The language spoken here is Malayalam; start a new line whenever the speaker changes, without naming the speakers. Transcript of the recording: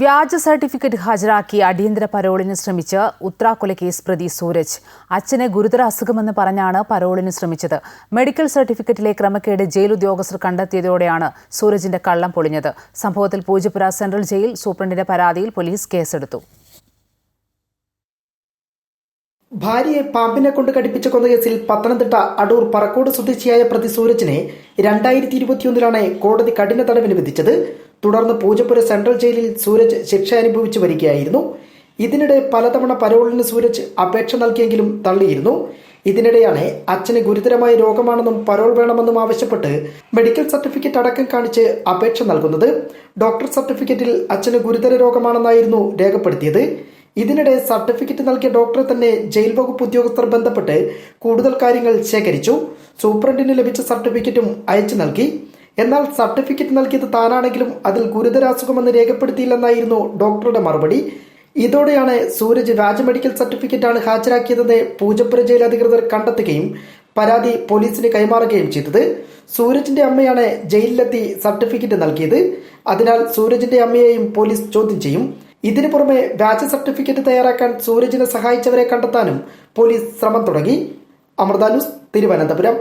വ്യാജ സർട്ടിഫിക്കറ്റ് ഹാജരാക്കി അടിയന്തര പരോളിന് ശ്രമിച്ച് ഉത്രാക്കൊല കേസ് പ്രതി സൂരജ്. അച്ഛനെ ഗുരുതര അസുഖമെന്ന് പറഞ്ഞാണ് പരോളിന് ശ്രമിച്ചത്. മെഡിക്കൽ സർട്ടിഫിക്കറ്റിലെ ക്രമക്കേട് ജയിൽ ഉദ്യോഗസ്ഥർ കണ്ടെത്തിയതോടെയാണ് സൂരജിന്റെ കള്ളം പൊളിഞ്ഞത്. സംഭവത്തിൽ പൂജപ്പുര സെൻട്രൽ ജയിൽ സൂപ്രണ്ടിന്റെ പരാതിയിൽ പോലീസ് കേസെടുത്തു.
ഭാര്യയെ പാമ്പിനെ കൊണ്ട് കടിപ്പിച്ച കൊന്ന കേസിൽ പത്തനംതിട്ട അടൂർ പറക്കോട് സ്വദേശിയായ പ്രതി സൂരജിനെ രണ്ടായിരത്തി ഇരുപത്തിയൊന്നിലാണ് കോടതി കഠിന തടവിന് വിധിച്ചത്. തുടർന്ന് പൂജപ്പുര സെൻട്രൽ ജയിലിൽ സൂരജ് ശിക്ഷ അനുഭവിച്ചു വരികയായിരുന്നു. ഇതിനിടെ പലതവണ പരോളിന് സൂരജ് അപേക്ഷ നൽകിയെങ്കിലും തള്ളിയിരുന്നു. ഇതിനിടെയാണ് അച്ഛന് ഗുരുതരമായ രോഗമാണെന്നും പരോൾ വേണമെന്നും ആവശ്യപ്പെട്ട് മെഡിക്കൽ സർട്ടിഫിക്കറ്റ് അടക്കം കാണിച്ച് അപേക്ഷ നൽകുന്നത്. ഡോക്ടർ സർട്ടിഫിക്കറ്റിൽ അച്ഛന് ഗുരുതര രോഗമാണെന്നായിരുന്നു രേഖപ്പെടുത്തിയത്. ഇതിനിടെ സർട്ടിഫിക്കറ്റ് നൽകിയ ഡോക്ടറെ തന്നെ ജയിൽ വകുപ്പ് ഉദ്യോഗസ്ഥർ ബന്ധപ്പെട്ട് കൂടുതൽ കാര്യങ്ങൾ ശേഖരിച്ചു. സൂപ്രണ്ടിന് ലഭിച്ച സർട്ടിഫിക്കറ്റും അയച്ചു നൽകി. എന്നാൽ സർട്ടിഫിക്കറ്റ് നൽകിയത് താനാണെങ്കിലും അതിൽ ഗുരുതര അസുഖമെന്ന് രേഖപ്പെടുത്തിയില്ലെന്നായിരുന്നു ഡോക്ടറുടെ മറുപടി. ഇതോടെയാണ് സൂരജ് വ്യാജ മെഡിക്കൽ സർട്ടിഫിക്കറ്റാണ് ഹാജരാക്കിയതെന്ന് പൂജപ്പുര ജയിൽ അധികൃതർ കണ്ടെത്തുകയും പരാതി പോലീസിന് കൈമാറുകയും ചെയ്തത്. സൂരജിന്റെ അമ്മയാണ് ജയിലിലെത്തി സർട്ടിഫിക്കറ്റ് നൽകിയത്. അതിനാൽ സൂരജിന്റെ അമ്മയെയും പോലീസ് ചോദ്യം ചെയ്യും. ഇതിനു പുറമെ വ്യാജ സർട്ടിഫിക്കറ്റ് തയ്യാറാക്കാൻ സൂരജിനെ സഹായിച്ചവരെ കണ്ടെത്താനും പോലീസ് ശ്രമം തുടങ്ങി. അമൃത ന്യൂസ് തിരുവനന്തപുരം.